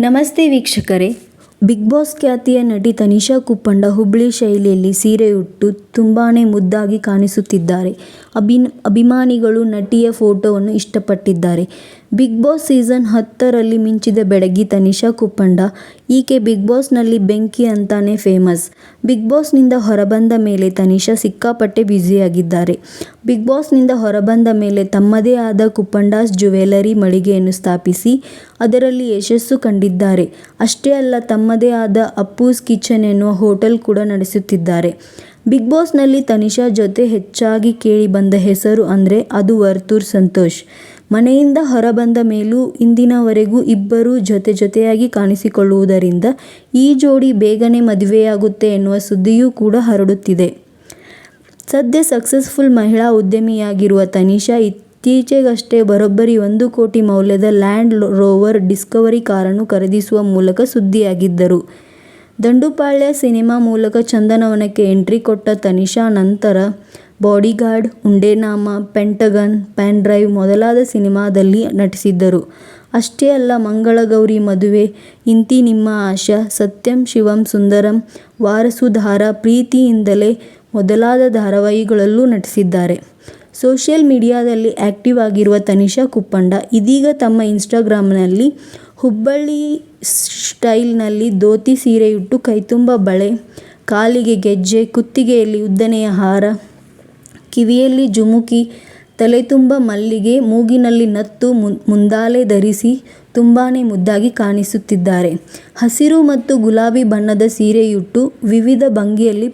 ನಮಸ್ತೆ ವೀಕ್ಷಕರೇ. Big boss ಖ್ಯಾತಿಯ ನಟಿ ತನಿಷಾ ಕುಪ್ಪಂಡ ಹುಬ್ಳಿ ಶೈಲಿಯಲ್ಲಿ ಸೀರೆ ಉಟ್ಟು ತುಂಬಾ ಮುದ್ದಾಗಿ ಕಾಣಿಸುತ್ತಿದ್ದಾರೆ. ಅಭಿನ್, ಅಭಿಮಾನಿಗಳು ನಟಿಯ ಫೋಟೋವನ್ನು ಇಷ್ಟಪಟ್ಟಿದ್ದಾರೆ. ಬಿಗ್ ಬಾಸ್ ಸೀಸನ್ ಹತ್ತರಲ್ಲಿ ಮಿಂಚಿದ ಬೆಡಗಿ ತನಿಷಾ ಕುಪ್ಪಂಡ. ಈಕೆ ಬಿಗ್ ಬಾಸ್ನಲ್ಲಿ ಬೆಂಕಿ ಅಂತಾನೆ ಫೇಮಸ್. ಬಿಗ್ ಬಾಸ್ನಿಂದ ಹೊರಬಂದ ಮೇಲೆ ತನಿಷಾ ಸಿಕ್ಕಾಪಟ್ಟೆ ಬ್ಯುಸಿಯಾಗಿದ್ದಾರೆ. ಬಿಗ್ ಬಾಸ್ನಿಂದ ಹೊರಬಂದ ಮೇಲೆ ತಮ್ಮದೇ ಆದ ಕುಪ್ಪಂಡಾಸ್ ಜ್ಯುವೆಲರಿ ಮಳಿಗೆಯನ್ನು ಸ್ಥಾಪಿಸಿ ಅದರಲ್ಲಿ ಯಶಸ್ಸು ಕಂಡಿದ್ದಾರೆ. ಅಷ್ಟೇ ಅಲ್ಲ, ತಮ್ಮದೇ ಆದ ಅಪ್ಪೂಸ್ ಕಿಚನ್ ಎನ್ನುವ ಹೋಟೆಲ್ ಕೂಡ ನಡೆಸುತ್ತಿದ್ದಾರೆ. ಬಿಗ್ ಬಾಸ್ನಲ್ಲಿ ತನಿಷಾ ಜೊತೆ ಹೆಚ್ಚಾಗಿ ಕೇಳಿ ಬಂದ ಹೆಸರು ಅಂದರೆ ಅದು ವರ್ತೂರ್ ಸಂತೋಷ್. ಮನೆಯಿಂದ ಹೊರಬಂದ ಮೇಲೂ ಇಂದಿನವರೆಗೂ ಇಬ್ಬರೂ ಜೊತೆ ಜೊತೆಯಾಗಿ ಕಾಣಿಸಿಕೊಳ್ಳುವುದರಿಂದ ಈ ಜೋಡಿ ಬೇಗನೆ ಮದುವೆಯಾಗುತ್ತೆ ಎನ್ನುವ ಸುದ್ದಿಯೂ ಕೂಡ ಹರಡುತ್ತಿದೆ. ಸದ್ಯ ಸಕ್ಸಸ್ಫುಲ್ ಮಹಿಳಾ ಉದ್ಯಮಿಯಾಗಿರುವ ತನಿಷಾ ಇತ್ತೀಚೆಗಷ್ಟೇ ಬರೋಬ್ಬರಿ ಒಂದು ಕೋಟಿ ಮೌಲ್ಯದ ಲ್ಯಾಂಡ್ ರೋವರ್ ಡಿಸ್ಕವರಿ ಕಾರನ್ನು ಖರೀದಿಸುವ ಮೂಲಕ ಸುದ್ದಿಯಾಗಿದ್ದರು. ದಂಡುಪಾಳ್ಯ ಸಿನಿಮಾ ಮೂಲಕ ಚಂದನವನಕ್ಕೆ ಎಂಟ್ರಿ ಕೊಟ್ಟ ತನಿಷಾ ನಂತರ bodyguard Undenama Pentagon pen drive ಮೊದಲಾದ ಸಿನಿಮಾದಲ್ಲಿ ನಟಿಸಿದ್ದರು. ಅಷ್ಟೇ ಅಲ್ಲ, ಮಂಗಳಗೌರಿ ಮದುವೆ, ಇಂತಿ ನಿಮ್ಮ ಆಶಾ, ಸತ್ಯಂ ಶಿವಂ ಸುಂದರಂ, ವಾರಸುಧಾರ ಪ್ರೀತಿಯಿಂದಲೇ ಮೊದಲಾದ ಧಾರಾವಾಹಿಗಳಲ್ಲೂ ನಟಿಸಿದ್ದಾರೆ. ಸೋಷಿಯಲ್ ಮೀಡಿಯಾದಲ್ಲಿ ಆಕ್ಟಿವ್ ಆಗಿರುವ ತನಿಷಾ ಕುಪ್ಪಂಡ ಇದೀಗ ತಮ್ಮ ಇನ್ಸ್ಟಾಗ್ರಾಮ್ನಲ್ಲಿ ಹುಬ್ಬಳ್ಳಿ ಸ್ಟೈಲ್ನಲ್ಲಿ ಧೋತಿ ಸೀರೆಯುಟ್ಟು ಕೈತುಂಬ ಬಳೆ, ಕಾಲಿಗೆ ಗೆಜ್ಜೆ, ಕುತ್ತಿಗೆಯಲ್ಲಿ ಉದ್ದನೆಯ ಹಾರ ಕಿವಿಯಲ್ಲಿ ಜುಮುಕಿ ತಲೆ ತಲೆತುಂಬ ಮಲ್ಲಿಗೆ ಮೂಗಿನಲ್ಲಿ ನತ್ತು ಮುಂದಾಲೆ ಧರಿಸಿ ತುಂಬಾನೇ ಮುದ್ದಾಗಿ ಕಾಣಿಸುತ್ತಿದ್ದಾರೆ. ಹಸಿರು ಮತ್ತು ಗುಲಾಬಿ ಬಣ್ಣದ ಸೀರೆಯುಟ್ಟು ವಿವಿಧ ಭಂಗಿಯಲ್ಲಿ